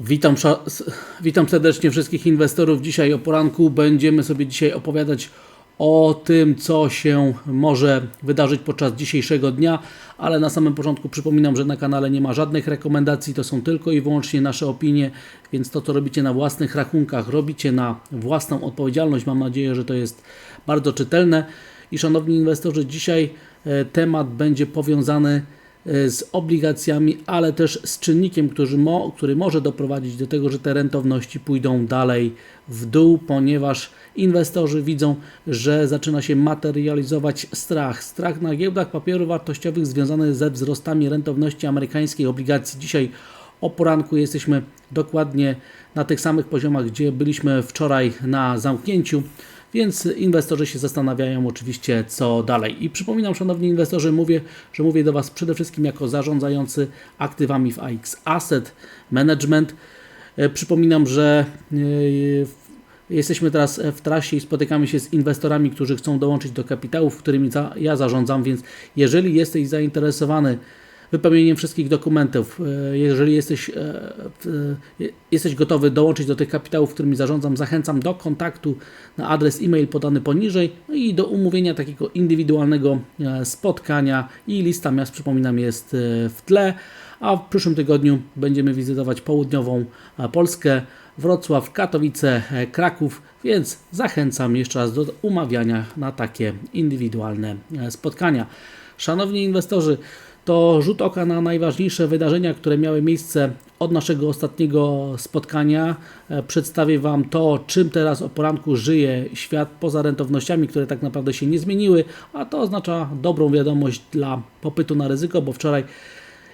Witam, witam serdecznie wszystkich inwestorów. Dzisiaj o poranku będziemy sobie dzisiaj opowiadać o tym, co się może wydarzyć podczas dzisiejszego dnia, ale na samym początku przypominam, że na kanale nie ma żadnych rekomendacji, to są tylko i wyłącznie nasze opinie, więc to, co robicie na własnych rachunkach, robicie na własną odpowiedzialność. Mam nadzieję, że to jest bardzo czytelne. I szanowni inwestorzy, dzisiaj e, temat będzie powiązany e, z obligacjami, ale też z czynnikiem, który, mo, który może doprowadzić do tego, że te rentowności pójdą dalej w dół, ponieważ inwestorzy widzą, że zaczyna się materializować strach. Strach na giełdach papierów wartościowych związany ze wzrostami rentowności amerykańskiej obligacji. Dzisiaj o poranku jesteśmy dokładnie na tych samych poziomach, gdzie byliśmy wczoraj na zamknięciu. Więc inwestorzy się zastanawiają oczywiście, co dalej. I przypominam, szanowni inwestorzy, mówię, że mówię do Was przede wszystkim jako zarządzający aktywami w AX Asset Management. E, Przypominam, że e, jesteśmy teraz w trasie i spotykamy się z inwestorami, którzy chcą dołączyć do kapitałów, którymi ja zarządzam, więc jeżeli jesteś zainteresowany wypełnieniem wszystkich dokumentów, e, jeżeli jesteś, e, e, jesteś gotowy dołączyć do tych kapitałów, którymi zarządzam, zachęcam do kontaktu na adres e-mail podany poniżej no i do umówienia takiego indywidualnego spotkania. I lista miast, przypominam, jest w tle, a w przyszłym tygodniu będziemy wizytować południową Polskę, Wrocław, Katowice, Kraków, więc zachęcam jeszcze raz do umawiania na takie indywidualne spotkania. Szanowni inwestorzy, to rzut oka na najważniejsze wydarzenia, które miały miejsce od naszego ostatniego spotkania. E, Przedstawię Wam to, czym teraz o poranku żyje świat poza rentownościami, które tak naprawdę się nie zmieniły, a to oznacza dobrą wiadomość dla popytu na ryzyko, bo wczoraj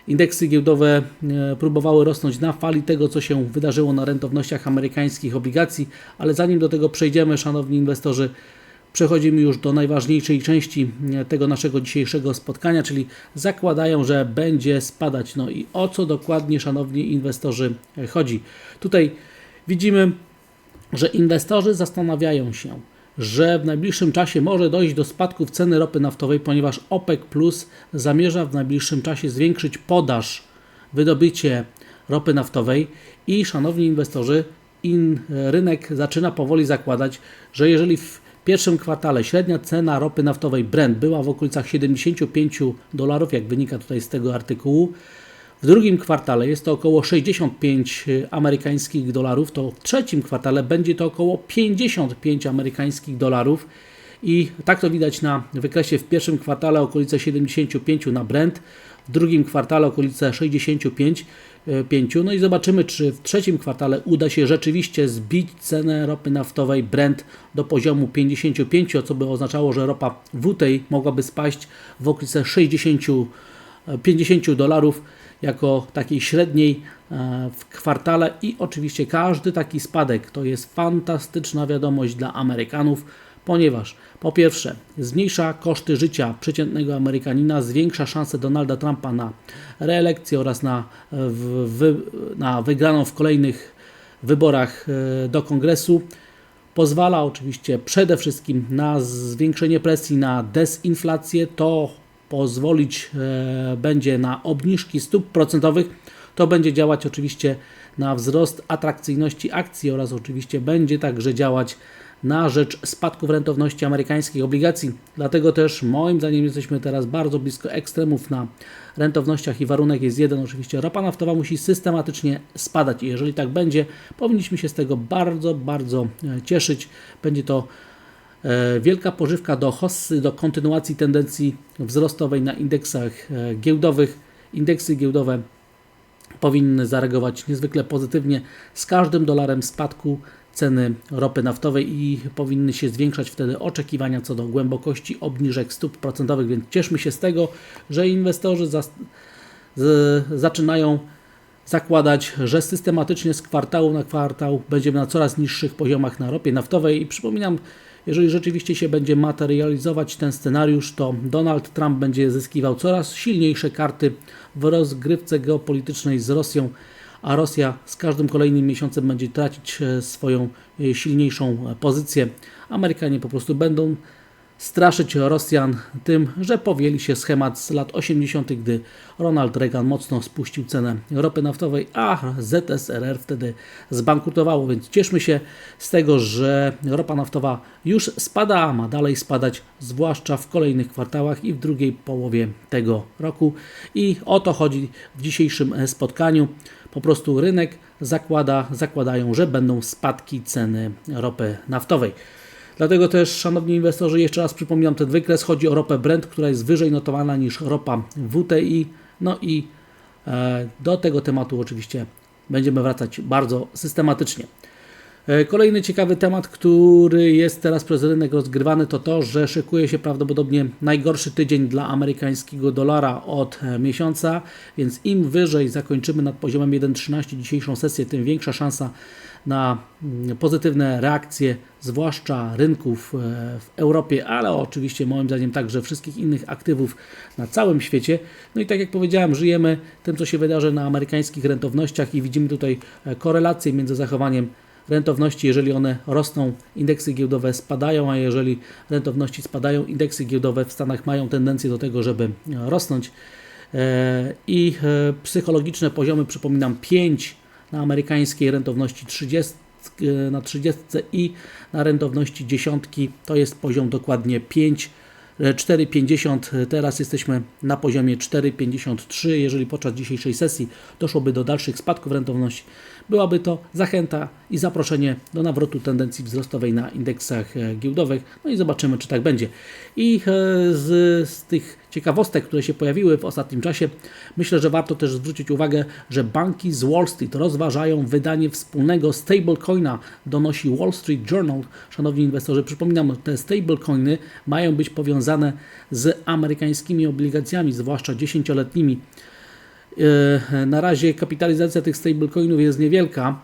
Indeksy giełdowe e, próbowały rosnąć na fali tego, co się wydarzyło na rentownościach amerykańskich obligacji, ale zanim do tego przejdziemy, szanowni inwestorzy, przechodzimy już do najważniejszej części e, tego naszego dzisiejszego spotkania, czyli zakładają, że będzie spadać. No i o co dokładnie, szanowni inwestorzy, e, chodzi? Tutaj widzimy, że inwestorzy zastanawiają się, że w najbliższym czasie może dojść do spadków ceny ropy naftowej, ponieważ OPEC Plus zamierza w najbliższym czasie zwiększyć podaż, wydobycie ropy naftowej i szanowni inwestorzy, in, rynek zaczyna powoli zakładać, że jeżeli w pierwszym kwartale średnia cena ropy naftowej Brent była w okolicach 75 dolarów, jak wynika tutaj z tego artykułu, w drugim kwartale jest to około 65 amerykańskich dolarów, to w trzecim kwartale będzie to około 55 amerykańskich dolarów. I tak to widać na wykresie w pierwszym kwartale okolice 75 na Brent, w drugim kwartale okolice 65. e, 5. No i zobaczymy, czy w trzecim kwartale uda się rzeczywiście zbić cenę ropy naftowej Brent do poziomu 55, co by oznaczało, że ropa WTI mogłaby spaść w okolice 60 50 dolarów jako takiej średniej e, w kwartale i oczywiście każdy taki spadek to jest fantastyczna wiadomość dla Amerykanów, ponieważ po pierwsze zmniejsza koszty życia przeciętnego Amerykanina, zwiększa szanse Donalda Trumpa na reelekcję oraz na, na wygraną w kolejnych wyborach e, do kongresu. Pozwala oczywiście przede wszystkim na zwiększenie presji na desinflację. To pozwolić e, będzie na obniżki stóp procentowych. To będzie działać oczywiście na wzrost atrakcyjności akcji oraz oczywiście będzie także działać na rzecz spadków rentowności amerykańskich obligacji. Dlatego też moim zdaniem jesteśmy teraz bardzo blisko ekstremów na rentownościach i warunek jest jeden. Oczywiście ropa naftowa musi systematycznie spadać i jeżeli tak będzie, powinniśmy się z tego bardzo, bardzo e, cieszyć. Będzie to E, Wielka pożywka do hossy, do kontynuacji tendencji wzrostowej na indeksach e, giełdowych. Indeksy giełdowe powinny zareagować niezwykle pozytywnie z każdym dolarem spadku ceny ropy naftowej i powinny się zwiększać wtedy oczekiwania co do głębokości obniżek stóp procentowych, więc cieszmy się z tego, że inwestorzy zas- z, zaczynają zakładać, że systematycznie z kwartału na kwartał będziemy na coraz niższych poziomach na ropie naftowej. I przypominam, jeżeli rzeczywiście się będzie materializować ten scenariusz, to Donald Trump będzie zyskiwał coraz silniejsze karty w rozgrywce geopolitycznej z Rosją, a Rosja z każdym kolejnym miesiącem będzie tracić e, swoją e, silniejszą e, pozycję. Amerykanie po prostu będą straszyć Rosjan tym, że powieli się schemat z lat 80., gdy Ronald Reagan mocno spuścił cenę ropy naftowej, a ZSRR wtedy zbankrutowało. Więc cieszmy się z tego, że ropa naftowa już spada, a ma dalej spadać, zwłaszcza w kolejnych kwartałach i w drugiej połowie tego roku. I o to chodzi w dzisiejszym spotkaniu. Po prostu rynek zakłada, zakładają, że będą spadki ceny ropy naftowej. Dlatego też, szanowni inwestorzy, jeszcze raz przypominam ten wykres. Chodzi o ropę Brent, która jest wyżej notowana niż ropa WTI. No i e, do tego tematu oczywiście będziemy wracać bardzo systematycznie. E, kolejny ciekawy temat, który jest teraz przez rynek rozgrywany, to to, że szykuje się prawdopodobnie najgorszy tydzień dla amerykańskiego dolara od e, miesiąca, więc im wyżej zakończymy nad poziomem 1,13 dzisiejszą sesję, tym większa szansa na mm, pozytywne reakcje, zwłaszcza rynków e, w Europie, ale oczywiście moim zdaniem także wszystkich innych aktywów na całym świecie. No i tak jak powiedziałem, żyjemy tym, co się wydarzy na amerykańskich rentownościach i widzimy tutaj korelację między zachowaniem rentowności, jeżeli one rosną, indeksy giełdowe spadają, a jeżeli rentowności spadają, indeksy giełdowe w Stanach mają tendencję do tego, żeby rosnąć. E, I e, psychologiczne poziomy, przypominam, 5 na amerykańskiej rentowności 30 e, na 30 i na rentowności dziesiątki. To jest poziom dokładnie 5 4,50 teraz jesteśmy na poziomie 4,53 jeżeli podczas dzisiejszej sesji doszłoby do dalszych spadków rentowności byłaby to zachęta i zaproszenie do nawrotu tendencji wzrostowej na indeksach e, giełdowych. No i zobaczymy, czy tak będzie. I e, z, z tych ciekawostek, które się pojawiły w ostatnim czasie, myślę, że warto też zwrócić uwagę, że banki z Wall Street rozważają wydanie wspólnego stablecoina, donosi Wall Street Journal. Szanowni inwestorzy, przypominam, te stablecoiny mają być powiązane z amerykańskimi obligacjami, zwłaszcza dziesięcioletnimi. E, na razie kapitalizacja tych stablecoinów jest niewielka,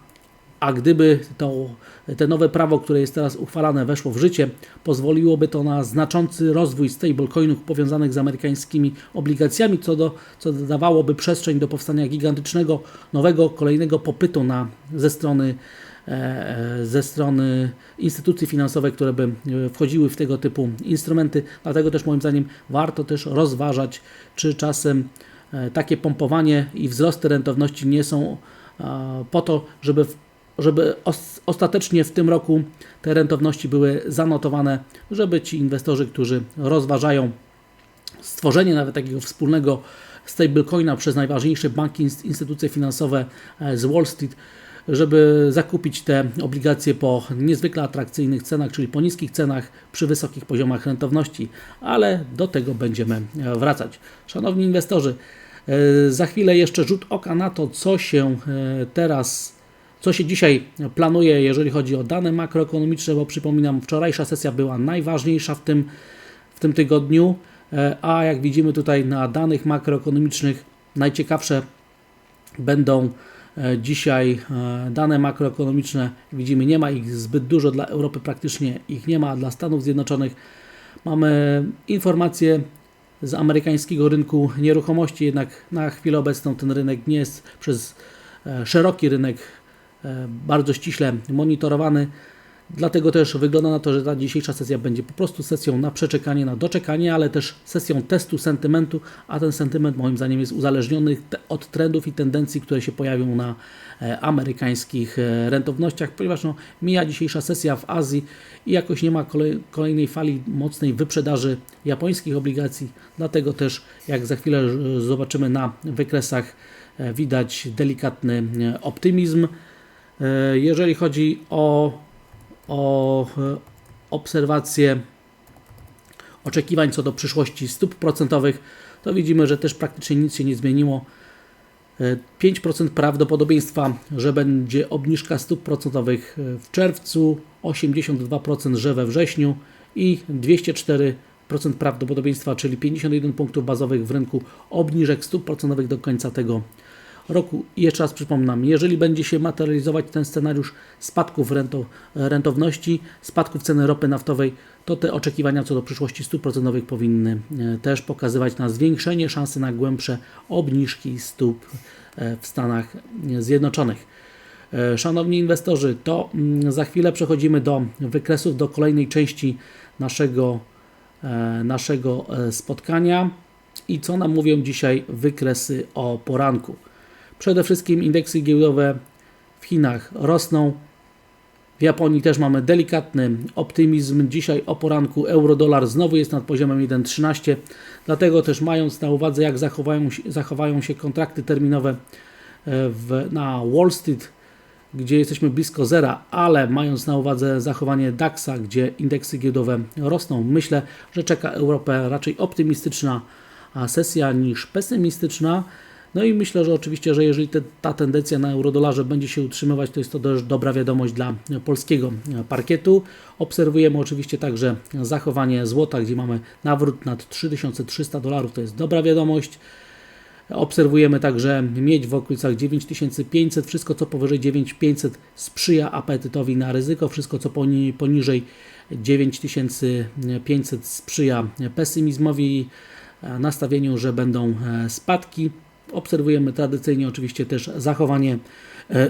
a gdyby to, te nowe prawo, które jest teraz uchwalane, weszło w życie, pozwoliłoby to na znaczący rozwój stablecoinów powiązanych z amerykańskimi obligacjami, co, do, co dawałoby przestrzeń do powstania gigantycznego, nowego, kolejnego popytu na, ze strony e, e, ze strony instytucji finansowych, które by wchodziły w tego typu instrumenty. Dlatego też moim zdaniem warto też rozważać, czy czasem takie pompowanie i wzrosty rentowności nie są e, po to, żeby, żeby ostatecznie w tym roku te rentowności były zanotowane, żeby ci inwestorzy, którzy rozważają stworzenie nawet takiego wspólnego stablecoina przez najważniejsze banki, instytucje finansowe e, z Wall Street, żeby zakupić te obligacje po niezwykle atrakcyjnych cenach, czyli po niskich cenach przy wysokich poziomach rentowności, ale do tego będziemy wracać. Szanowni inwestorzy, e, za chwilę jeszcze rzut oka na to, co się e, teraz, co się dzisiaj planuje, jeżeli chodzi o dane makroekonomiczne, bo przypominam, wczorajsza sesja była najważniejsza w tym, w tym tygodniu, e, a jak widzimy tutaj na danych makroekonomicznych najciekawsze będą E, dzisiaj e, dane makroekonomiczne. Widzimy, nie ma ich zbyt dużo dla Europy, praktycznie ich nie ma, dla Stanów Zjednoczonych. Mamy informacje z amerykańskiego rynku nieruchomości, jednak na chwilę obecną ten rynek nie jest przez e, szeroki rynek bardzo ściśle monitorowany. Dlatego też wygląda na to, że ta dzisiejsza sesja będzie po prostu sesją na przeczekanie, na doczekanie, ale też sesją testu sentymentu, a ten sentyment moim zdaniem jest uzależniony od trendów i tendencji, które się pojawią na e, amerykańskich e, rentownościach, ponieważ no, mija dzisiejsza sesja w Azji i jakoś nie ma kolej, kolejnej fali mocnej wyprzedaży japońskich obligacji, dlatego też jak za chwilę zobaczymy na wykresach e, widać delikatny optymizm. Jeżeli chodzi o o e, obserwację oczekiwań co do przyszłości stóp procentowych, to widzimy, że też praktycznie nic się nie zmieniło. 5% e, prawdopodobieństwa, że będzie obniżka stóp procentowych w czerwcu, 82% że we wrześniu i 204% prawdopodobieństwa, czyli 51 punktów bazowych w rynku obniżek stóp procentowych do końca tego roku. I jeszcze raz przypominam, jeżeli będzie się materializować ten scenariusz spadków rento, rentowności, spadków ceny ropy naftowej, to te oczekiwania co do przyszłości stóp procentowych powinny e, też pokazywać na zwiększenie szansy na głębsze obniżki stóp e, w Stanach Zjednoczonych. E, szanowni inwestorzy, to mm, za chwilę przechodzimy do wykresów, do kolejnej części naszego naszego spotkania i co nam mówią dzisiaj wykresy o poranku. Przede wszystkim indeksy giełdowe w Chinach rosną. W Japonii też mamy delikatny optymizm. Dzisiaj o poranku euro-dolar znowu jest nad poziomem 1,13. Dlatego też mając na uwadze jak zachowają się, zachowają się kontrakty terminowe e, w, na Wall Street, gdzie jesteśmy blisko zera, ale mając na uwadze zachowanie DAX-a, gdzie indeksy giełdowe rosną, myślę, że czeka Europę raczej optymistyczna sesja niż pesymistyczna. No i myślę, że oczywiście, że jeżeli te, ta tendencja na eurodolarze będzie się utrzymywać, to jest to też dobra wiadomość dla polskiego parkietu. Obserwujemy oczywiście także zachowanie złota, gdzie mamy nawrót nad 3300 dolarów, to jest dobra wiadomość. Obserwujemy także miedź w okolicach 9500. Wszystko co powyżej 9500 sprzyja apetytowi na ryzyko. Wszystko co poniżej 9500 sprzyja pesymizmowi nastawieniu, że będą spadki. Obserwujemy tradycyjnie oczywiście też zachowanie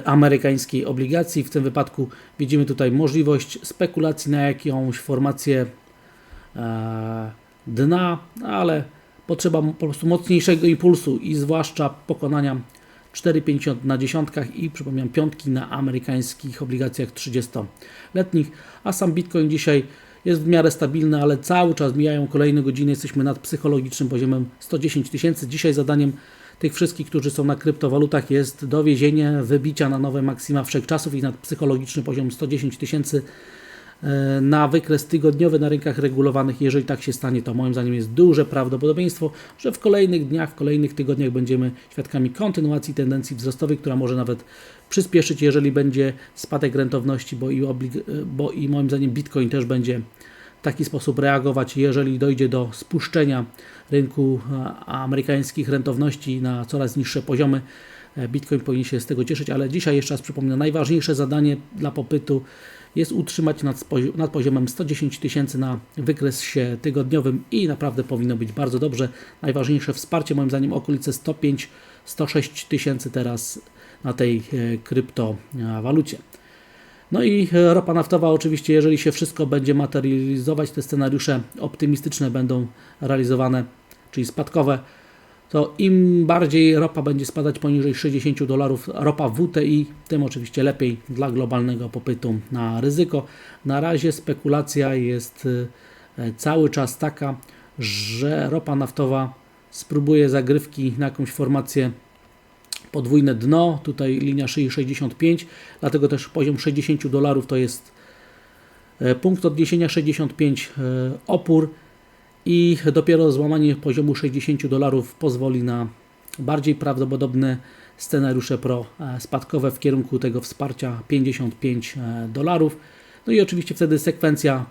amerykańskiej obligacji. W tym wypadku widzimy tutaj możliwość spekulacji na jakąś formację dna, ale potrzeba po prostu mocniejszego impulsu i zwłaszcza pokonania 4,50 na dziesiątkach i przypominam piątki na amerykańskich obligacjach 30-letnich, a sam Bitcoin dzisiaj jest w miarę stabilny, ale cały czas mijają kolejne godziny, jesteśmy nad psychologicznym poziomem 110 tysięcy. Dzisiaj zadaniem tych wszystkich, którzy są na kryptowalutach jest dowiezienie wybicia na nowe maksima wszechczasów i nad psychologiczny poziom 110 tysięcy E, na wykres tygodniowy na rynkach regulowanych. Jeżeli tak się stanie, to moim zdaniem jest duże prawdopodobieństwo, że w kolejnych dniach, w kolejnych tygodniach będziemy świadkami kontynuacji tendencji wzrostowej, która może nawet przyspieszyć, jeżeli będzie spadek rentowności, bo i, oblig- bo i moim zdaniem Bitcoin też będzie taki sposób reagować, jeżeli dojdzie do spuszczenia rynku amerykańskich rentowności na coraz niższe poziomy. E, Bitcoin powinien się z tego cieszyć, ale dzisiaj jeszcze raz przypomnę, najważniejsze zadanie dla popytu jest utrzymać nad, nad poziomem 110 tysięcy na wykresie tygodniowym i naprawdę powinno być bardzo dobrze. Najważniejsze wsparcie moim zdaniem okolice 105-106 tysięcy teraz na tej e, kryptowalucie. No i e, ropa naftowa oczywiście, jeżeli się wszystko będzie materializować, te scenariusze optymistyczne będą realizowane, czyli spadkowe, to im bardziej ropa będzie spadać poniżej 60 dolarów, ropa WTI, tym oczywiście lepiej dla globalnego popytu na ryzyko. Na razie spekulacja jest e, cały czas taka, że ropa naftowa spróbuje zagrywki na jakąś formację podwójne dno, tutaj linia szyi 65, dlatego też poziom 60 dolarów to jest e, punkt odniesienia 65 e, opór i dopiero złamanie poziomu 60 dolarów pozwoli na bardziej prawdopodobne scenariusze pro e, spadkowe w kierunku tego wsparcia 55 e, dolarów. No i oczywiście wtedy sekwencja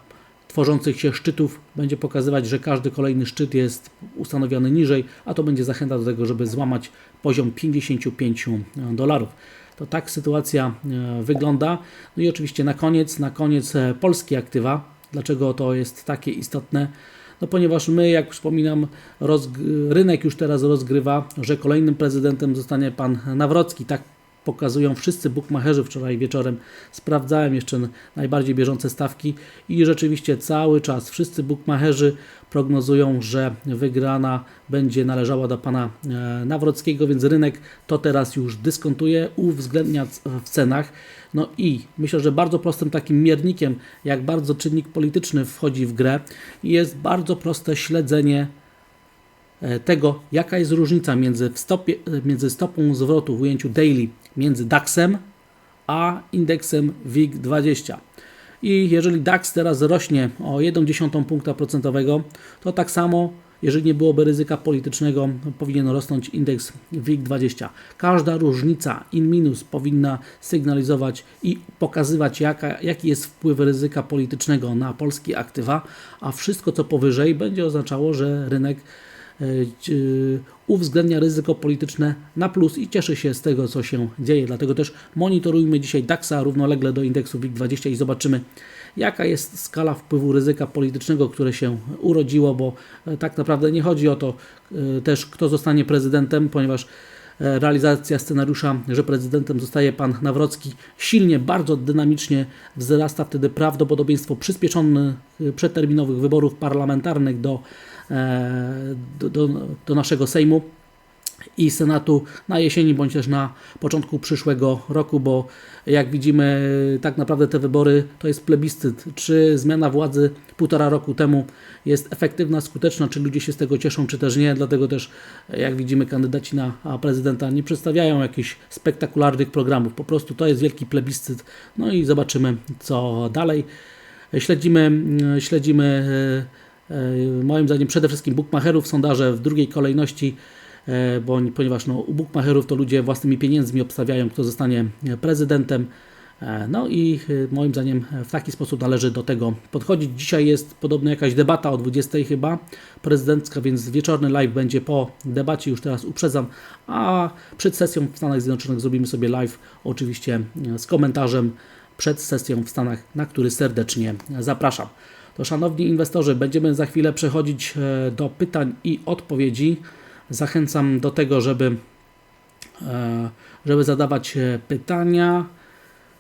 tworzących się szczytów będzie pokazywać, że każdy kolejny szczyt jest ustanowiony niżej, a to będzie zachęta do tego, żeby złamać poziom 55 e, dolarów. To tak sytuacja wygląda. No i oczywiście na koniec, na koniec polskie aktywa. Dlaczego to jest takie istotne? No ponieważ my, jak wspominam, rynek już teraz rozgrywa, że kolejnym prezydentem zostanie pan Nawrocki. Tak pokazują wszyscy bookmacherzy wczoraj wieczorem. Sprawdzałem jeszcze najbardziej bieżące stawki i rzeczywiście cały czas wszyscy bookmacherzy prognozują, że wygrana będzie należała do pana e, Nawrockiego, więc rynek to teraz już dyskontuje, uwzględnia w cenach. No i myślę, że bardzo prostym takim miernikiem, jak bardzo czynnik polityczny wchodzi w grę, jest bardzo proste śledzenie tego, jaka jest różnica między, stopie, między stopą zwrotu w ujęciu daily między DAX-em a indeksem WIG20. I jeżeli DAX teraz rośnie o 1,1 punkta procentowego, to tak samo, jeżeli nie byłoby ryzyka politycznego, powinien rosnąć indeks WIG20. Każda różnica in minus powinna sygnalizować i pokazywać, jaka, jaki jest wpływ ryzyka politycznego na polskie aktywa, a wszystko co powyżej będzie oznaczało, że rynek E, uwzględnia ryzyko polityczne na plus i cieszy się z tego, co się dzieje. Dlatego też monitorujmy dzisiaj DAX-a równolegle do indeksu WIG20 i zobaczymy, jaka jest skala wpływu ryzyka politycznego, które się urodziło, bo e, tak naprawdę nie chodzi o to e, też, kto zostanie prezydentem, ponieważ e, realizacja scenariusza, że prezydentem zostaje pan Nawrocki silnie, bardzo dynamicznie wzrasta wtedy prawdopodobieństwo przyspieszonych e, przedterminowych wyborów parlamentarnych do, e, do, do, do naszego Sejmu i Senatu na jesieni bądź też na początku przyszłego roku, bo jak widzimy, tak naprawdę te wybory to jest plebiscyt. Czy zmiana władzy półtora roku temu jest efektywna, skuteczna, czy ludzie się z tego cieszą, czy też nie. Dlatego też, jak widzimy, kandydaci na prezydenta nie przedstawiają jakichś spektakularnych programów. Po prostu to jest wielki plebiscyt. No i zobaczymy, co dalej. Śledzimy, śledzimy e, moim zdaniem przede wszystkim bookmacherów, sondaże w drugiej kolejności E, bo, ponieważ no, u bookmacherów to ludzie własnymi pieniędzmi obstawiają, kto zostanie prezydentem. E, no i e, moim zdaniem w taki sposób należy do tego podchodzić. Dzisiaj jest podobno jakaś debata o 20 chyba prezydencka, więc wieczorny live będzie po debacie, już teraz uprzedzam, a przed sesją w Stanach Zjednoczonych zrobimy sobie live oczywiście z komentarzem przed sesją w Stanach, na który serdecznie zapraszam. To szanowni inwestorzy, będziemy za chwilę przechodzić do pytań i odpowiedzi. Zachęcam do tego, żeby, e, żeby zadawać e, pytania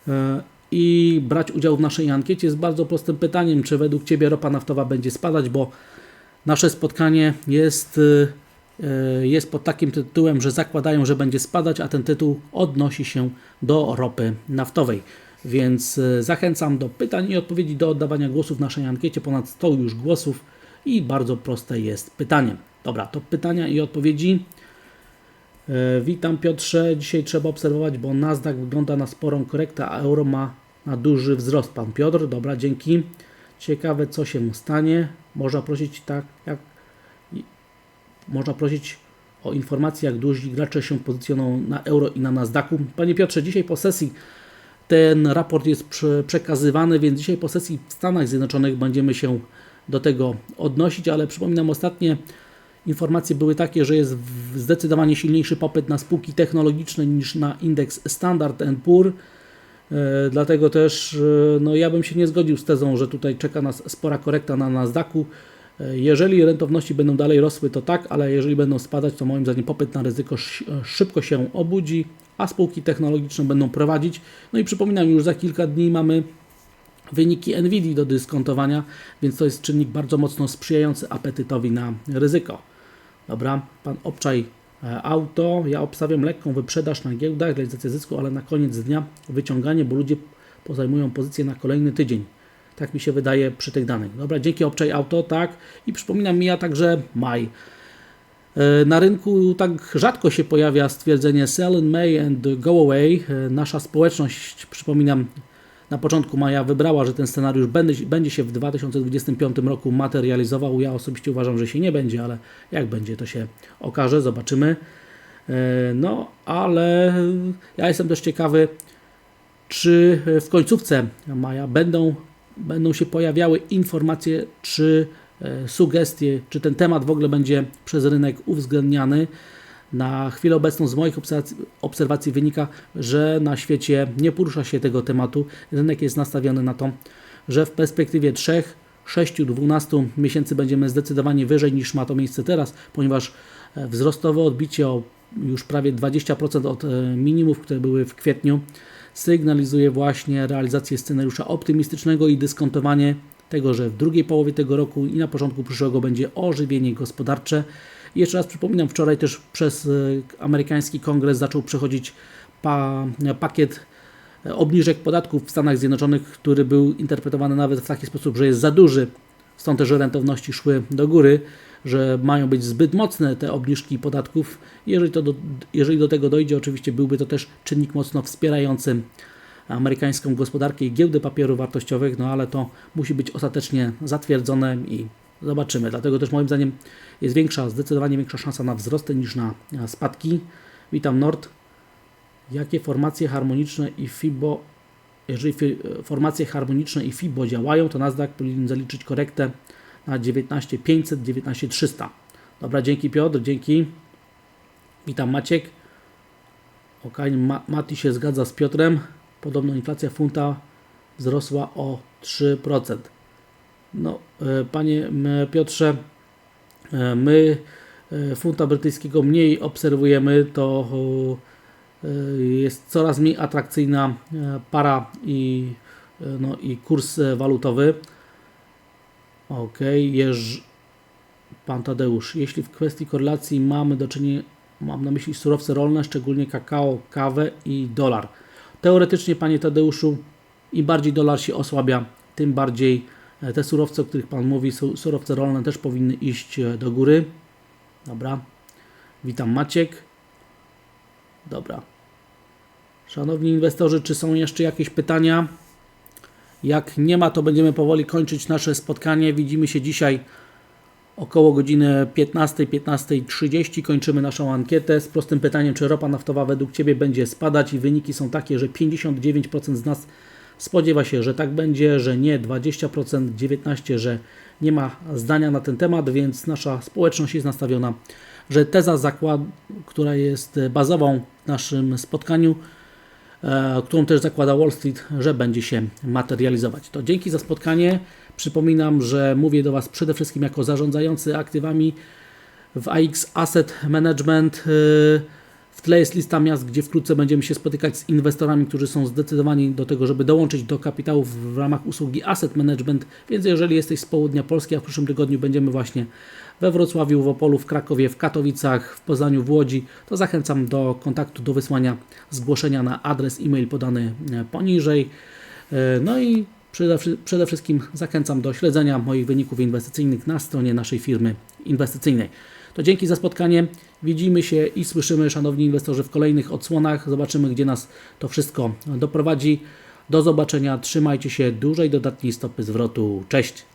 e, i brać udział w naszej ankiecie z bardzo prostym pytaniem, czy według Ciebie ropa naftowa będzie spadać, bo nasze spotkanie jest, jest pod takim tytułem, że zakładają, że będzie spadać, a ten tytuł odnosi się do ropy naftowej. Więc zachęcam do pytań i odpowiedzi do oddawania głosów w naszej ankiecie. Ponad 100 już głosów i bardzo proste jest pytanie. Dobra, to pytania i odpowiedzi. E, witam Piotrze. Dzisiaj trzeba obserwować, bo Nasdaq wygląda na sporą korektę, a euro ma na duży wzrost. Pan Piotr, dobra, dzięki. Ciekawe, co się stanie. Można prosić tak, jak można prosić o informację, jak duzi gracze się pozycjonują na euro i na Nasdaqu. Panie Piotrze, dzisiaj po sesji ten raport jest przekazywany, więc dzisiaj po sesji w Stanach Zjednoczonych będziemy się do tego odnosić, ale przypominam ostatnie informacje były takie, że jest zdecydowanie silniejszy popyt na spółki technologiczne niż na indeks Standard Poor. E, dlatego też e, no, ja bym się nie zgodził z tezą, że tutaj czeka nas spora korekta na Nasdaqu. E, jeżeli rentowności będą dalej rosły, to tak, ale jeżeli będą spadać, to moim zdaniem popyt na ryzyko szybko się obudzi, a spółki technologiczne będą prowadzić. No i przypominam, już za kilka dni mamy wyniki NVIDII do dyskontowania, więc to jest czynnik bardzo mocno sprzyjający apetytowi na ryzyko. Dobra, pan obczaj e, auto. Ja obstawiam lekką wyprzedaż na giełdach, realizację zysku, ale na koniec dnia wyciąganie, bo ludzie pozajmują pozycję na kolejny tydzień. Tak mi się wydaje przy tych danych. Dobra, dzięki obczaj auto, tak. I przypominam mi ja także maj. E, na rynku tak rzadko się pojawia stwierdzenie sell in May and go away. E, nasza społeczność, przypominam, na początku maja wybrała, że ten scenariusz będzie, będzie się w 2025 roku materializował. Ja osobiście uważam, że się nie będzie, ale jak będzie, to się okaże, zobaczymy. E, no, ale ja jestem też ciekawy, czy w końcówce maja będą, będą się pojawiały informacje, czy e, sugestie, czy ten temat w ogóle będzie przez rynek uwzględniany. Na chwilę obecną z moich obserwacji, wynika, że na świecie nie porusza się tego tematu. Rynek jest nastawiony na to, że w perspektywie 3, 6, 12 miesięcy będziemy zdecydowanie wyżej niż ma to miejsce teraz, ponieważ e, wzrostowe odbicie o już prawie 20% od e, minimów, które były w kwietniu, sygnalizuje właśnie realizację scenariusza optymistycznego i dyskontowanie tego, że w drugiej połowie tego roku i na początku przyszłego będzie ożywienie gospodarcze. Jeszcze raz przypominam, wczoraj też przez e, amerykański kongres zaczął przechodzić pa, pakiet e, obniżek podatków w Stanach Zjednoczonych, który był interpretowany nawet w taki sposób, że jest za duży. Stąd też rentowności szły do góry, że mają być zbyt mocne te obniżki podatków. Jeżeli, to do, jeżeli do tego dojdzie, oczywiście byłby to też czynnik mocno wspierający amerykańską gospodarkę i giełdy papierów wartościowych, no ale to musi być ostatecznie zatwierdzone i Zobaczymy. Dlatego też moim zdaniem jest większa, zdecydowanie większa szansa na wzrosty niż na spadki. Witam Nord. Jakie formacje harmoniczne i FIBO, jeżeli formacje harmoniczne i FIBO działają, to Nasdaq powinien zaliczyć korektę na 19500, 19300. Dobra, dzięki Piotr, dzięki. Witam Maciek. Ok, Ma Mati się zgadza z Piotrem. Podobno inflacja funta wzrosła o 3%. No, e, panie Piotrze, e, my e, funta brytyjskiego mniej obserwujemy, to jest coraz mniej atrakcyjna e, para i, e, no, i kurs e, walutowy. Ok, Jerz, pan Tadeusz. Jeśli w kwestii korelacji mamy do czynienia, mam na myśli surowce rolne, szczególnie kakao, kawę i dolar. Teoretycznie, panie Tadeuszu, im bardziej dolar się osłabia, tym bardziej e, te surowce, o których pan mówi, su- surowce rolne też powinny iść e, do góry. Dobra. Witam Maciek. Dobra. Szanowni inwestorzy, czy są jeszcze jakieś pytania? Jak nie ma, to będziemy powoli kończyć nasze spotkanie. Widzimy się dzisiaj około godziny 15, 15.30. Kończymy naszą ankietę z prostym pytaniem, czy ropa naftowa według Ciebie będzie spadać i wyniki są takie, że 59% z nas spodziewa się, że tak będzie, że nie 20%, 19%, że nie ma zdania na ten temat, więc nasza społeczność jest nastawiona, że teza zakład, która jest bazową w naszym spotkaniu, e, którą też zakłada Wall Street, że będzie się materializować. To dzięki za spotkanie. Przypominam, że mówię do Was przede wszystkim jako zarządzający aktywami w AX Asset Management. W tle jest lista miast, gdzie wkrótce będziemy się spotykać z inwestorami, którzy są zdecydowani do tego, żeby dołączyć do kapitału w ramach usługi Asset Management. Więc jeżeli jesteś z południa Polski, a w przyszłym tygodniu będziemy właśnie we Wrocławiu, w Opolu, w Krakowie, w Katowicach, w Poznaniu, w Łodzi, to zachęcam do kontaktu, do wysłania zgłoszenia na adres e-mail podany e, poniżej. E, No i przede wszystkim zachęcam do śledzenia moich wyników inwestycyjnych na stronie naszej firmy inwestycyjnej. To dzięki za spotkanie. Widzimy się i słyszymy, szanowni inwestorzy, w kolejnych odsłonach. Zobaczymy, gdzie nas to wszystko doprowadzi. Do zobaczenia. Trzymajcie się dużej dodatniej stopy zwrotu. Cześć.